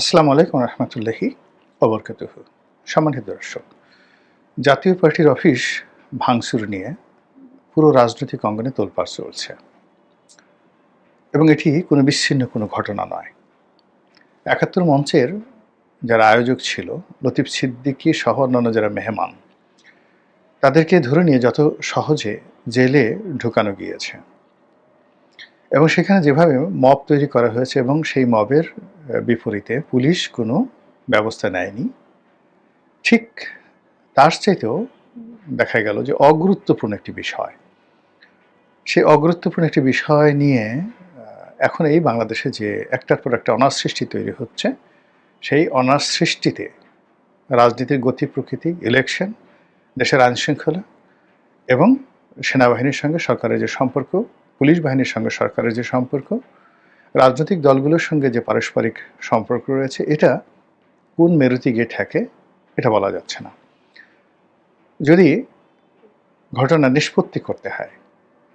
আসসালামু আলাইকুম রহমতুল্লাহি অবরকাতুহ সম্মানিত দর্শক, জাতীয় পার্টির অফিস ভাঙচুর নিয়ে পুরো রাজনৈতিক অঙ্গনে তোলপাড় চলছে। এবং এটি কোনো বিচ্ছিন্ন কোনো ঘটনা নয়। একাত্তর মঞ্চের যারা আয়োজক ছিল, লতিফ সিদ্দিকী সহ অন্যান্য যারা মেহমান, তাদেরকে ধরে নিয়ে যত সহজে জেলে ঢুকানো গিয়েছে। এবং সেখানে যেভাবে মব তৈরি করা হয়েছে এবং সেই মবের বিপরীতে পুলিশ কোনো ব্যবস্থা নেয়নি, ঠিক তার চাইতেও দেখা গেল যে অগুরুত্বপূর্ণ একটি বিষয়। সেই অগুরুত্বপূর্ণ একটি বিষয় নিয়ে এখন এই বাংলাদেশে যে একটার পর একটা অনার সৃষ্টি তৈরি হচ্ছে, সেই অনার সৃষ্টিতে রাজনীতির গতি, প্রকৃতি ইলেকশন দেশের আইনশৃঙ্খলা এবং সেনাবাহিনীর সঙ্গে সরকারের যে সম্পর্ক পুলিশ বাহিনীর সঙ্গে সরকারের যে সম্পর্ক, রাজনৈতিক দলগুলোর সঙ্গে যে পারস্পরিক সম্পর্ক রয়েছে, এটা কোন মেরুতি গিয়ে ঠেকে, এটা বলা যাচ্ছে না। যদি ঘটনা নিষ্পত্তি করতে হয়,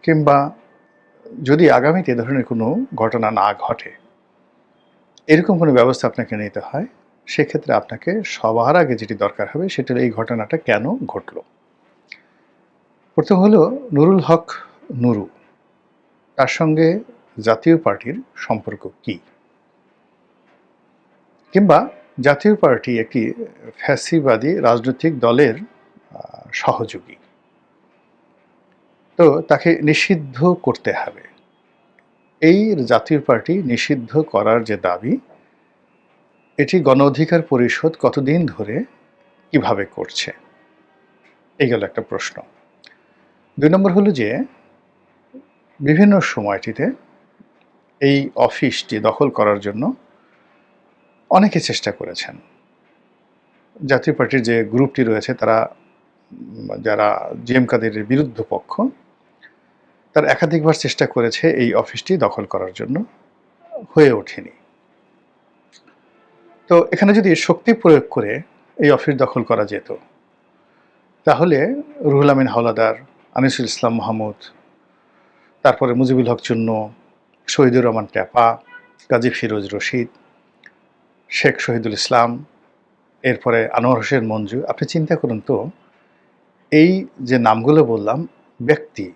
কিংবা যদি আগামীতে এ ধরনের কোনো ঘটনা না ঘটে, এরকম কোনো ব্যবস্থা আপনাকে নিতে হয়, সেক্ষেত্রে আপনাকে সবার আগে যেটি দরকার হবে, সেটা এই ঘটনাটা কেন ঘটলো। প্রথম হলো নুরুল হক নুরু। তার সঙ্গে জাতীয় পার্টির সম্পর্ক কি? কিংবা জাতীয় পার্টি একটি ফ্যাসিবাদী রাজনৈতিক দলের সহযোগী। তো তাকে নিষিদ্ধ করতে হবে। এই জাতীয় পার্টি নিষিদ্ধ করার যে দাবি, এটি গণ অধিকার পরিষদ কতদিন ধরে কীভাবে করছে? এই গেল একটা প্রশ্ন। দুই নম্বর হলো যে বিভিন্ন সময়টিতে এই অফিসটি দখল করার জন্য অনেকে চেষ্টা করেছেন। জাতীয় পার্টির যে গ্রুপটি রয়েছে, তারা যারা জিএম কাদেরের বিরুদ্ধ পক্ষ, তারা একাধিকবার চেষ্টা করেছে এই অফিসটি দখল করার জন্য, হয়ে ওঠেনি। তো এখানে যদি শক্তি প্রয়োগ করে এই অফিস দখল করা যেত, তাহলে রুহুল আমিন হাওলাদার, আনিসুল ইসলাম মাহমুদ তারপরে মুজিবুল হক চুন্ন, শহীদুর রহমান ট্যাপা গাজী ফিরোজ রশিদ, শেখ শহীদুল ইসলাম, এরপরে আনোয়ার হোসেন মঞ্জু। আপনি চিন্তা করুন তো, এই যে নামগুলো বললাম, ব্যক্তি,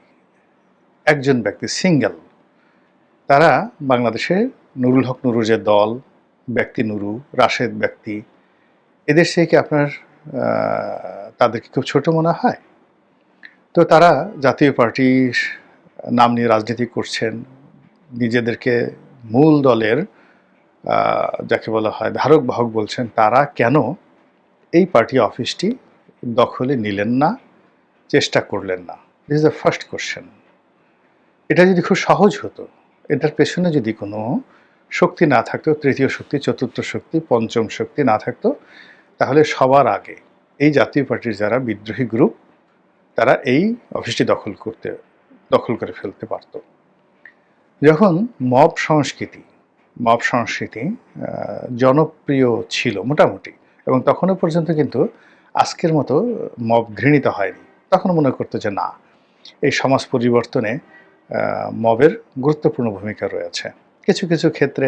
একজন ব্যক্তি, সিঙ্গেল, তারা বাংলাদেশে নুরুল হক নুরুর যে দল, ব্যক্তি নুরু, রাশেদ ব্যক্তি, এদের সে কি আপনার তাদেরকে খুব ছোট মনে হয়? তো তারা জাতীয় পার্টির নাম নিয়ে রাজনীতি করছেন নিজেদেরকে মূল দলের যাকে বলা হয় ধারক বাহক বলছেন তারা, কেন এই পার্টি অফিসটি দখলে নিলেন না, চেষ্টা করলেন না? This is the first question এটা যদি খুব সহজ হতো, এটার পেছনে যদি কোনো শক্তি না থাকতো, তৃতীয় শক্তি, চতুর্থ শক্তি, পঞ্চম শক্তি না থাকতো, তাহলে সবার আগে এই জাতীয় পার্টির যারা বিদ্রোহী গ্রুপ তারা এই অফিসটি দখল করতে দখল করে ফেলতে পারত। যখন মব সংস্কৃতি মব সংস্কৃতি জনপ্রিয় ছিল মোটামুটি, এবং তখনও পর্যন্ত কিন্তু আজকের মতো মব ঘৃণিত হয়নি, তখন মনে করতো যে না, এই সমাজ পরিবর্তনে মবের গুরুত্বপূর্ণ ভূমিকা রয়েছে। কিছু কিছু ক্ষেত্রে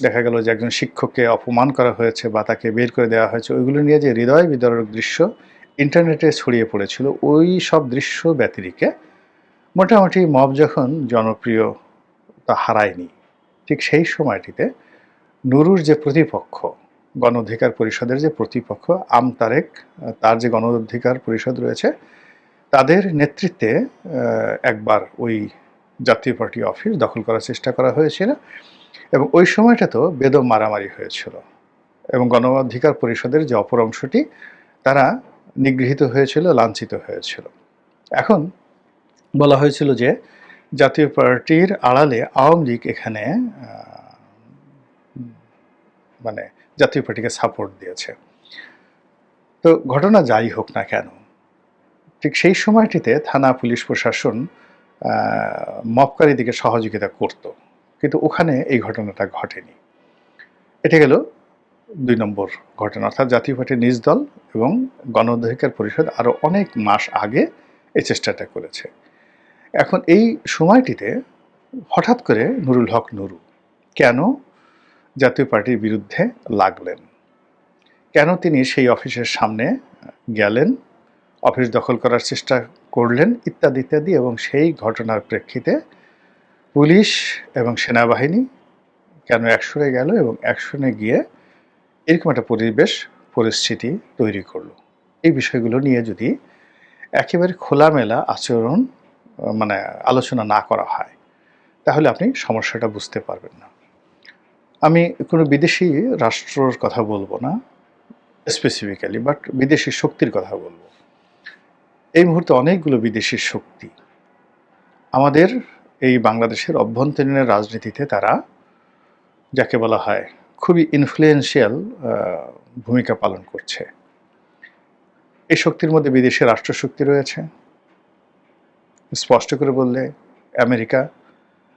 দেখা গেল যে একজন শিক্ষককে অপমান করা হয়েছে বা তাকে বের করে দেওয়া হয়েছে, ওইগুলো নিয়ে যে হৃদয় বিদারক দৃশ্য ইন্টারনেটে ছড়িয়ে পড়েছিল, ওই সব দৃশ্য ব্যতিরিকে মোটামুটি মব যখন জনপ্রিয়তা হারায়নি, ঠিক সেই সময়টিতে নুরুর যে প্রতিপক্ষ গণ অধিকার পরিষদের যে প্রতিপক্ষ আমতারেক তার যে গণ অধিকার পরিষদ রয়েছে, তাদের নেতৃত্বে একবার ওই জাতীয় পার্টি অফিস দখল করার চেষ্টা করা হয়েছিল এবং ওই সময়টা তো বেদম মারামারি হয়েছিল এবং গণ অধিকার পরিষদের যে অপর অংশটি, তারা নিগৃহীত হয়েছিল, লাঞ্ছিত হয়েছিল। এখন বলা হয়েছিল যে জাতীয় পার্টির আড়ালে আওয়ামী লীগ এখানে মানে জাতীয় পার্টিকে সাপোর্ট দিয়েছে। তো ঘটনা যাই হোক না কেন, ঠিক সেই সময়টিতে থানা, পুলিশ প্রশাসন মপকারীদিকে সহযোগিতা করত। কিন্তু ওখানে এই ঘটনাটা ঘটেনি। এটা গেল দুই নম্বর ঘটনা। অর্থাৎ জাতীয় পার্টির নিজ দল এবং গণ অধিকার পরিষদ আরও অনেক মাস আগে এই চেষ্টাটা করেছে। এখন এই সময়টিতে হঠাৎ করে নুরুল হক নুরু কেন জাতীয় পার্টির বিরুদ্ধে লাগলেন? কেন তিনি সেই অফিসের সামনে গেলেন, অফিস দখল করার চেষ্টা করলেন ইত্যাদি ইত্যাদি এবং সেই ঘটনার প্রেক্ষিতে পুলিশ এবং সেনাবাহিনী কেন অ্যাকশনে গেল এবং অ্যাকশনে গিয়ে এরকম একটা পরিবেশ, পরিস্থিতি তৈরি করল? এই বিষয়গুলো নিয়ে যদি একেবারে খোলামেলা আচরণ মানে আলোচনা না করা হয়, তাহলে আপনি সমস্যাটা বুঝতে পারবেন না। আমি কোনো বিদেশি রাষ্ট্রর কথা বলব না স্পেসিফিক্যালি বাট বিদেশি শক্তির কথা বলব। এই মুহূর্তে অনেকগুলো বিদেশি শক্তি আমাদের এই বাংলাদেশের অভ্যন্তরীণ রাজনীতিতে তারা যাকে বলা হয় খুবই ইনফ্লুয়েন্সিয়াল ভূমিকা পালন করছে। এই শক্তির মধ্যে বিদেশি রাষ্ট্রশক্তি রয়েছে। স্পষ্ট করে বললে, আমেরিকা,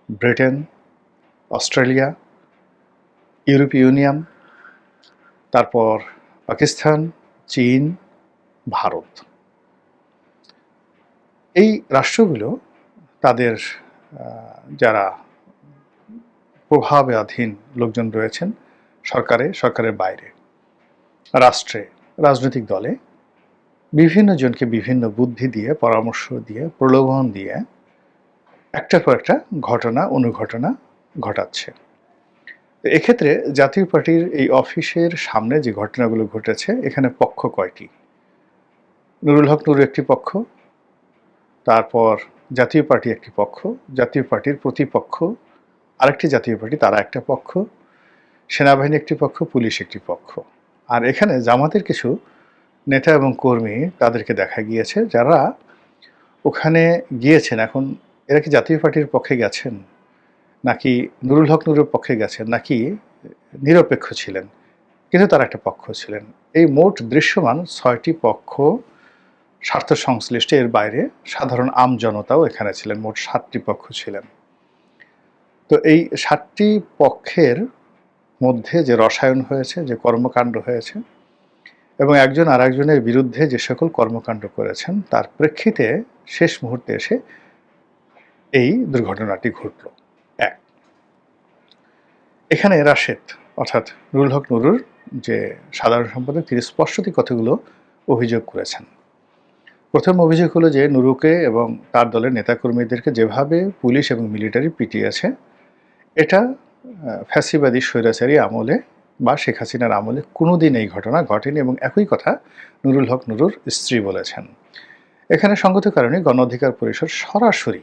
ব্রিটেন, অস্ট্রেলিয়া ইউরোপীয় ইউনিয়ন, তারপর পাকিস্তান, চীন, ভারত। এই রাষ্ট্রগুলো তাদের যারা প্রভাবাধীন লোকজন রয়েছেন সরকারে, সরকারের বাইরে, রাষ্ট্রে, রাজনৈতিক দলে বিভিন্ন জনকে বিভিন্ন বুদ্ধি দিয়ে, পরামর্শ দিয়ে, প্রলোভন দিয়ে একটার পর একটা ঘটনা, অনুঘটনা ঘটাচ্ছে। এক্ষেত্রে জাতীয় পার্টির এই অফিসের সামনে যে ঘটনাগুলো ঘটেছে, এখানে পক্ষ কয়টি? নুরুল হক নুরু একটি পক্ষ, তারপর জাতীয় পার্টি একটি পক্ষ, জাতীয় পার্টির প্রতিপক্ষ, আরেকটি জাতীয় পার্টি, তারা একটা পক্ষ, সেনাবাহিনী একটি পক্ষ, পুলিশ একটি পক্ষ। আর এখানে জামাতের কিছু নেতা এবং কর্মী তাদেরকে দেখা গিয়েছে, যারা ওখানে গিয়েছেন। এখন এরা কি জাতীয় পার্টির পক্ষে গেছেন? নাকি নুরুল হক নুরের পক্ষে গেছেন? নাকি নিরপেক্ষ ছিলেন? কিন্তু তারা একটা পক্ষ ছিলেন। এই মোট দৃশ্যমান ছয়টি পক্ষ স্বার্থ সংশ্লিষ্ট, এর বাইরে সাধারণ আম জনতাও এখানে ছিলেন, মোট সাতটি পক্ষ ছিলেন। তো এই সাতটি পক্ষের মধ্যে যে রসায়ন হয়েছে, যে কর্মকাণ্ড হয়েছে এবং একজন আর একজনের বিরুদ্ধে যে সকল কর্মকাণ্ড করেছেন, তার প্রেক্ষিতে শেষ মুহূর্তে এসে এই দুর্ঘটনাটি ঘটল। এক। এখানে রাশেদ, অর্থাৎ নুরুল হক নুরুর যে সাধারণ সম্পাদক, তিনি স্পষ্টতই কতগুলো অভিযোগ করেছেন। প্রথম অভিযোগ হলো যে নুরুকে এবং তার দলের নেতাকর্মীদেরকে যেভাবে পুলিশ এবং মিলিটারি পিটিয়েছে, এটা ফ্যাসিবাদী স্বৈরাচারী আমলে বা শেখ হাসিনার আমলে কোনোদিন এই ঘটনা ঘটেনি এবং একই কথা নুরুল হক নুরুর স্ত্রী বলেছেন। এখানে সঙ্গত কারণে গণ অধিকার পরিষদ সরাসরি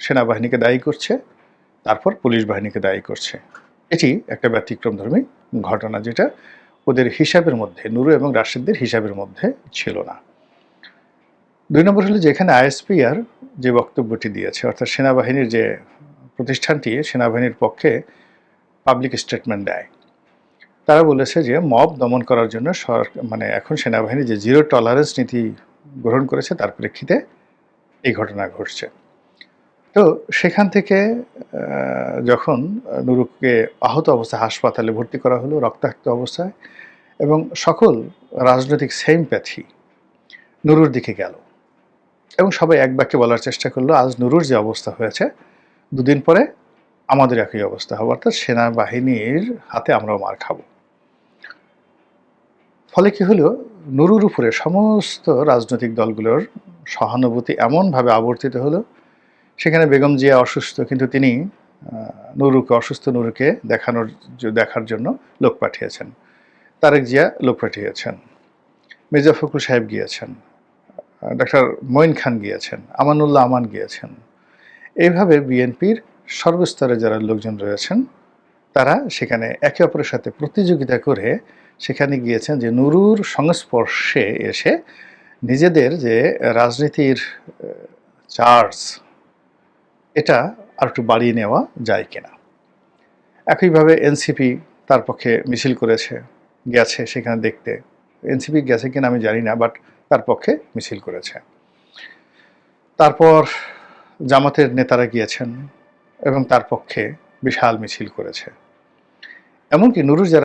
সেনাবাহিনীকে দায়ী করছে, তারপর পুলিশ বাহিনীকে দায়ী করছে। এটি একটা ব্যতিক্রমধর্মী ঘটনা যেটা ওদের হিসাবের মধ্যে, নুরু এবং রাশিদদের হিসাবের মধ্যে ছিল না। দুই নম্বর হলো যেখানে আইএসপিআর যে বক্তব্যটি দিয়েছে, অর্থাৎ সেনাবাহিনীর যে প্রতিষ্ঠানটি, সেনাবাহিনীর পক্ষে পাবলিক স্টেটমেন্ট দেয়। তারা বলেছে যে মব দমন করার জন্য সরকার মানে এখন সেনাবাহিনী যে জিরো টলারেন্স নীতি গ্রহণ করেছে, তার প্রেক্ষিতে এই ঘটনা ঘটছে। তো সেখান থেকে যখন নুরুকে আহত অবস্থায় হাসপাতালে ভর্তি করা হলো, রক্তাক্ত অবস্থায়, এবং সকল রাজনৈতিক সেম প্যাথি নুরুর দিকে গেল, এবং সবাই এক বাক্যে বলার চেষ্টা করল, আজ নুরুর যে অবস্থা হয়েছে, দুদিন পরে আমাদের একই অবস্থা হবে। অর্থাৎ সেনাবাহিনীর হাতে আমরাও মার খাব। ফলে কি হলো? নুরুর উপরে সমস্ত রাজনৈতিক দলগুলোর সহানুভূতি এমনভাবে আবর্তিত হলো, সেখানে বেগম জিয়া অসুস্থ, কিন্তু তিনি নুরুকে, অসুস্থ নুরুকে দেখানোর দেখার জন্য লোক পাঠিয়েছেন। তারেক জিয়া লোক পাঠিয়েছেন। মির্জা ফখরুল সাহেব গিয়েছেন। ডক্টর মঈন খান গিয়েছেন। আমানুল্লাহ আমান গিয়েছেন। এইভাবে বিএনপির সর্বস্তরে যারা লোকজন রয়েছেন, তারা সেখানে একে অপরের সাথে প্রতিযোগিতা করে সেখানে গিয়েছেন যে নুরুর সংস্পর্শে এসে নিজেদের যে রাজনীতির চার্জ এটা আর একটু বাড়িয়ে নেওয়া যায় কিনা। একইভাবে এনসিপি তার পক্ষে মিছিল করেছে, গেছে সেখানে দেখতে। এনসিপি গেছে কিনা আমি জানি না বাট তার পক্ষে মিছিল করেছে। তারপর জামাতের নেতারা গিয়েছেন এবং তার পক্ষে বিশাল মিছিল করেছে। এমনকি নুরুর যারা